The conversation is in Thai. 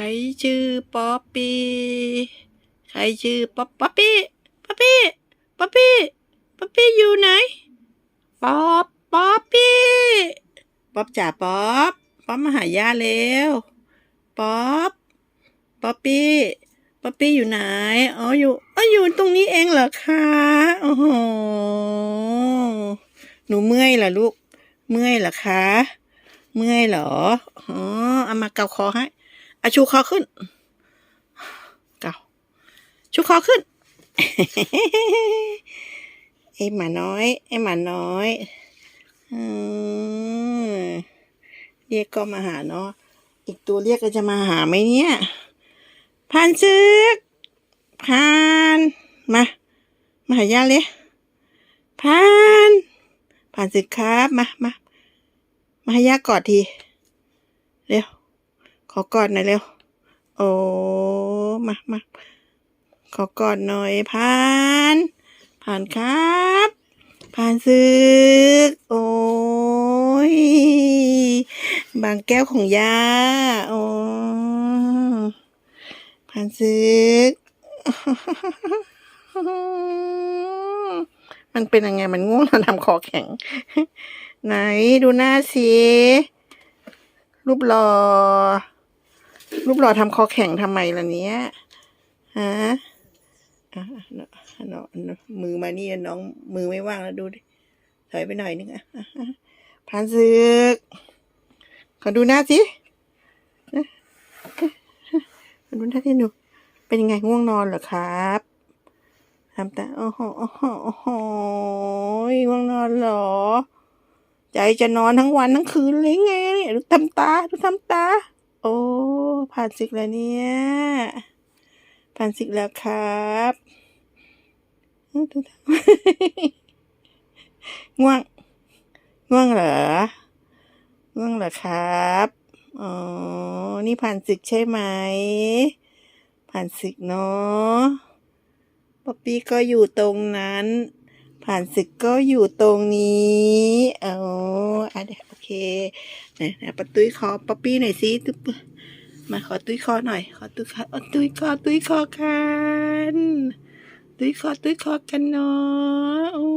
รชื่อป๊อปปี้ใครชื่อป๊อปป๊อปปี้ป๊อปปี้ป๊อปปี้ป๊อปปี้อยู่ไหนป๊อปป๊อปปี้ป๊อปจ๋าป๊อปป๊อปมาหาย่าเร็วป๊อปป๊อปปี้ป๊อปปี้อยู่ไหนอ๋ออยู่อ๋ออยู่ตรงนี้เองเหรอคะโอ้โหหนูเมื่อยเหรอลูก เมื่อยเหรอคะ เมื่อยเหรออ๋อเอามาเกาคอให้ อาชูคอขึ้น เก่า ชูคอขึ้น ไอหมาน้อย ไอหมาน้อยอืมเรียกก็มาหาเนาะ อีกตัวเรียกก็จะมาหาไหมเนี่ยพานซึกพานมา มาหายาเลยพานพานซึกครับ มามามาให้ยากอดที เร็ว ขอกอดหน่อยเร็ว โอ้มามาขอกอดหน่อยพาน ผ่านครับ ผ่านซึก โอ้ย บางแก้วของยาโอ้ผ่านซึก มันเป็นยังไง มันง่วงเราทำคอแข็ง ไหนดูหน้าสิรูปหล่อ รูปหล่อทำคอแข็งทำไมล่ะเนี้ยฮะอะเนาะเนาะมือมานี่น้องมือไม่ว่างแล้วดูดิถอยไปหน่อยนึงอะอะอะพานซึกขอดูหน้าสิขอดูหน้าที่หนูเป็นยังไงง่วงนอนเหรอครับทำตาโอ้โหโอ้โหโอ้โหง่วงนอนเหรอ ใจจะนอนทั้งวันทั้งคืนเลยไงเนี่ยดูทำตาดูทำตา อ้ผ่านศึกแล้วเนี่ยผ่านศึกแล้วครับอื้อดูทำง่วง ง่วงเหรอ ง่วงเหรอครับ อ๋อ นี่ผ่านศึกใช่ไหม ผ่านศึกเนาะป๊อปปี้ก็อยู่ตรงนั้น ผ่านศึกก็อยู่ตรงนี้เอาอะเดี๋ยว เคไหนไหนปะตุ้ยคอป๊อปปี้หน่อยสิตุ๊บมาขอตุ้ยคอหน่อย ขอตุ้ยคอตุ้ยคอตุ้ยคอกัน ตุ้ยคอตุ้ยคอกันเนาะ